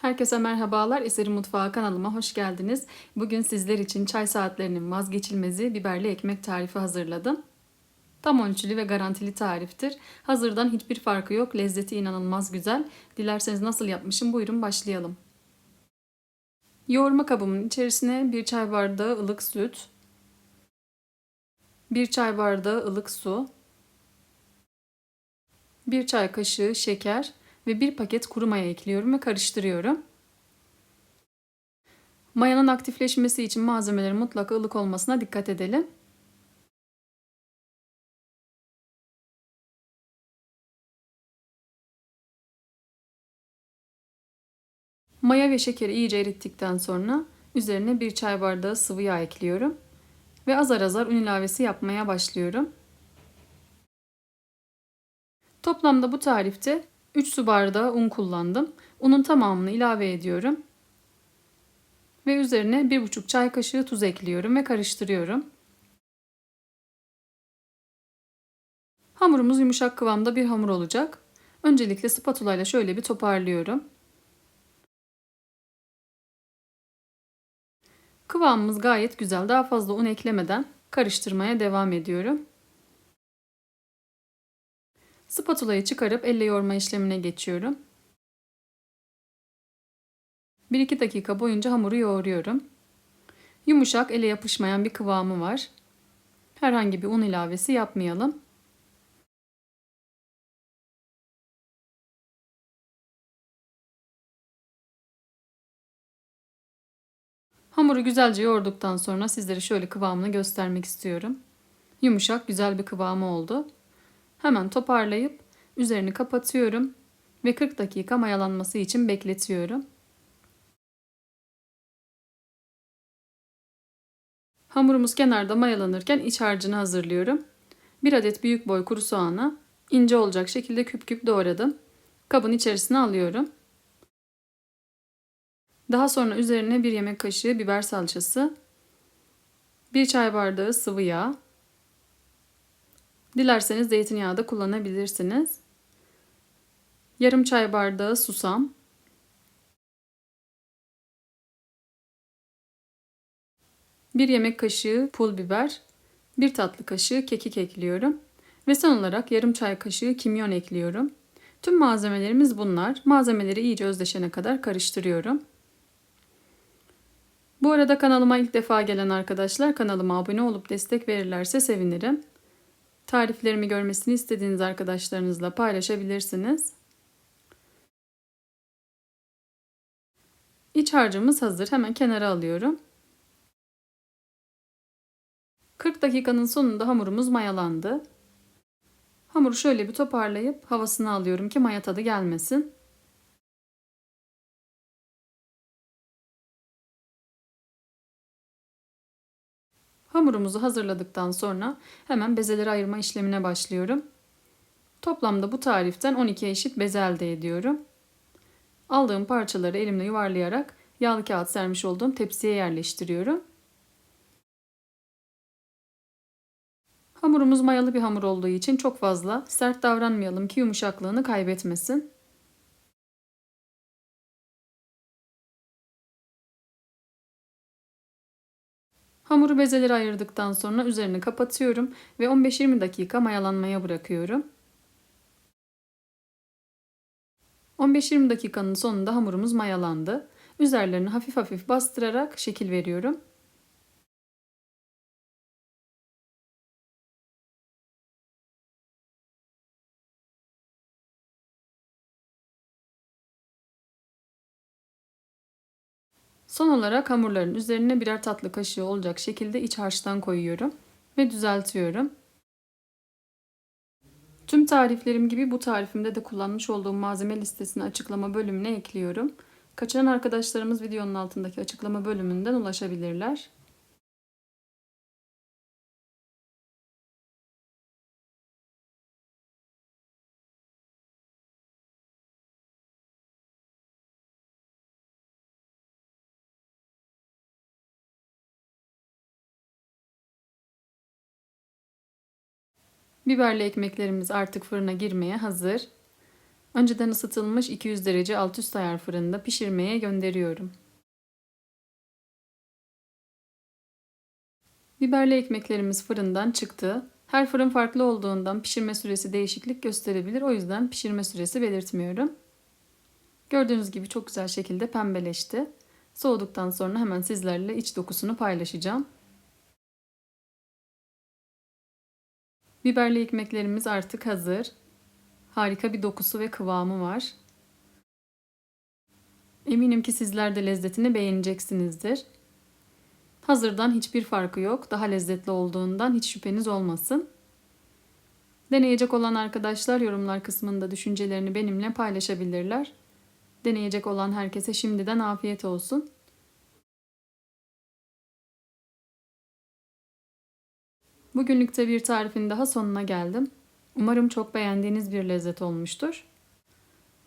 Herkese merhabalar. Eseri Mutfağı kanalıma hoş geldiniz. Bugün sizler için çay saatlerinin vazgeçilmezi biberli ekmek tarifi hazırladım. Tam ölçülü ve garantili tariftir. Hazırdan hiçbir farkı yok. Lezzeti inanılmaz güzel. Dilerseniz nasıl yapmışım buyurun başlayalım. Yoğurma kabımın içerisine bir çay bardağı ılık süt, bir çay bardağı ılık su, bir çay kaşığı şeker ve bir paket kuru maya ekliyorum ve karıştırıyorum. Mayanın aktifleşmesi için malzemelerin mutlaka ılık olmasına dikkat edelim. Maya ve şekeri iyice erittikten sonra üzerine bir çay bardağı sıvı yağ ekliyorum ve azar azar un ilavesi yapmaya başlıyorum. Toplamda bu tarifte 3 su bardağı un kullandım. Unun tamamını ilave ediyorum. Ve üzerine 1,5 çay kaşığı tuz ekliyorum ve karıştırıyorum. Hamurumuz yumuşak kıvamda bir hamur olacak. Öncelikle spatula ile şöyle bir toparlıyorum. Kıvamımız gayet güzel. Daha fazla un eklemeden karıştırmaya devam ediyorum. Spatulayı çıkarıp elle yoğurma işlemine geçiyorum. 1-2 dakika boyunca hamuru yoğuruyorum. Yumuşak, ele yapışmayan bir kıvamı var. Herhangi bir un ilavesi yapmayalım. Hamuru güzelce yoğurduktan sonra sizlere şöyle kıvamını göstermek istiyorum. Yumuşak, güzel bir kıvamı oldu. Hemen toparlayıp üzerini kapatıyorum ve 40 dakika mayalanması için bekletiyorum. Hamurumuz kenarda mayalanırken iç harcını hazırlıyorum. 1 adet büyük boy kuru soğanı ince olacak şekilde küp küp doğradım. Kabın içerisine alıyorum. Daha sonra üzerine 1 yemek kaşığı biber salçası, 1 çay bardağı sıvı yağ, Dilerseniz zeytinyağı da kullanabilirsiniz. Yarım çay bardağı susam. Bir yemek kaşığı pul biber. Bir tatlı kaşığı kekik ekliyorum. Ve son olarak yarım çay kaşığı kimyon ekliyorum. Tüm malzemelerimiz bunlar. Malzemeleri iyice özleşene kadar karıştırıyorum. Bu arada kanalıma ilk defa gelen arkadaşlar kanalıma abone olup destek verirlerse sevinirim. Tariflerimi görmesini istediğiniz arkadaşlarınızla paylaşabilirsiniz. İç harcımız hazır. Hemen kenara alıyorum. 40 dakikanın sonunda hamurumuz mayalandı. Hamuru şöyle bir toparlayıp havasını alıyorum ki maya tadı gelmesin. Hamurumuzu hazırladıktan sonra hemen bezeleri ayırma işlemine başlıyorum. Toplamda bu tariften 12 eşit beze elde ediyorum. Aldığım parçaları elimle yuvarlayarak yağlı kağıt sermiş olduğum tepsiye yerleştiriyorum. Hamurumuz mayalı bir hamur olduğu için çok fazla sert davranmayalım ki yumuşaklığını kaybetmesin. Hamuru bezeleri ayırdıktan sonra üzerini kapatıyorum ve 15-20 dakika mayalanmaya bırakıyorum. 15-20 dakikanın sonunda hamurumuz mayalandı. Üzerlerini hafif hafif bastırarak şekil veriyorum. Son olarak hamurların üzerine birer tatlı kaşığı olacak şekilde iç harçtan koyuyorum ve düzeltiyorum. Tüm tariflerim gibi bu tarifimde de kullanmış olduğum malzeme listesini açıklama bölümüne ekliyorum. Kaçıran arkadaşlarımız videonun altındaki açıklama bölümünden ulaşabilirler. Biberli ekmeklerimiz artık fırına girmeye hazır. Önceden ısıtılmış 200 derece alt üst ayar fırında pişirmeye gönderiyorum. Biberli ekmeklerimiz fırından çıktı. Her fırın farklı olduğundan pişirme süresi değişiklik gösterebilir. O yüzden pişirme süresi belirtmiyorum. Gördüğünüz gibi çok güzel şekilde pembeleşti. Soğuduktan sonra hemen sizlerle iç dokusunu paylaşacağım. Biberli ekmeklerimiz artık hazır. Harika bir dokusu ve kıvamı var. Eminim ki sizler de lezzetini beğeneceksinizdir. Hazırdan hiçbir farkı yok. Daha lezzetli olduğundan hiç şüpheniz olmasın. Deneyecek olan arkadaşlar yorumlar kısmında düşüncelerini benimle paylaşabilirler. Deneyecek olan herkese şimdiden afiyet olsun. Bugünlükte bir tarifin daha sonuna geldim. Umarım çok beğendiğiniz bir lezzet olmuştur.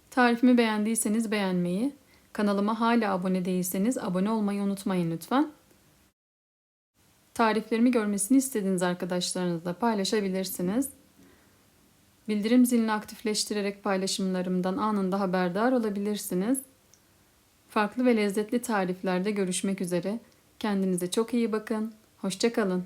Tarifimi beğendiyseniz beğenmeyi, kanalıma hala abone değilseniz abone olmayı unutmayın lütfen. Tariflerimi görmesini istediğiniz arkadaşlarınızla paylaşabilirsiniz. Bildirim zilini aktifleştirerek paylaşımlarımdan anında haberdar olabilirsiniz. Farklı ve lezzetli tariflerde görüşmek üzere. Kendinize çok iyi bakın. Hoşçakalın.